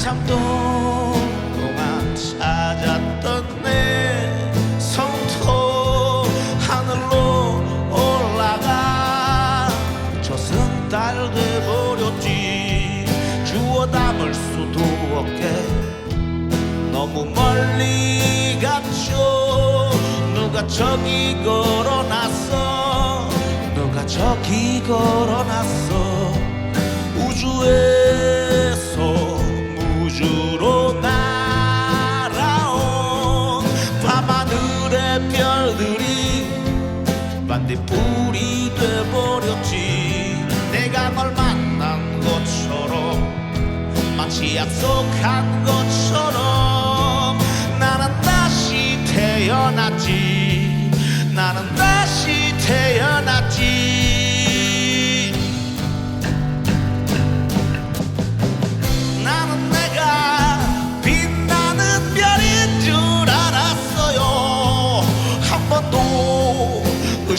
한참 동안 찾았던 내 성토 하늘로 올라가 저승달 돼버렸지. 주워 담을 수도 없게. 너무 멀리 갔죠. 누가 저기 걸어놨어? 누가 저기 걸어놨어? 우주에서 무주로 날아온 밤하늘의 별들이 반딧불이 돼버렸지. 내가 널 만난 것처럼 마치 약속한 것처럼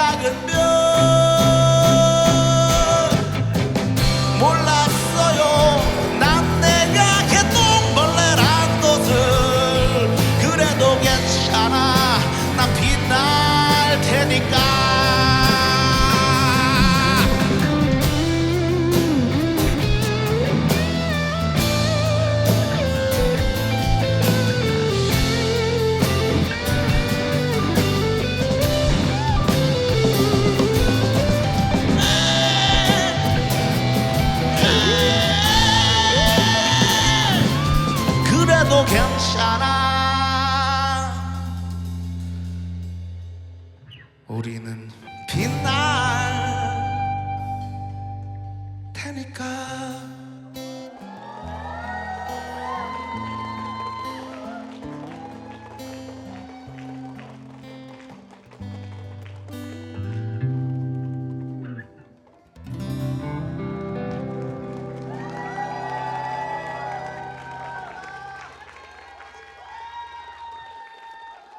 I can do. 우리는 빛날 테니까.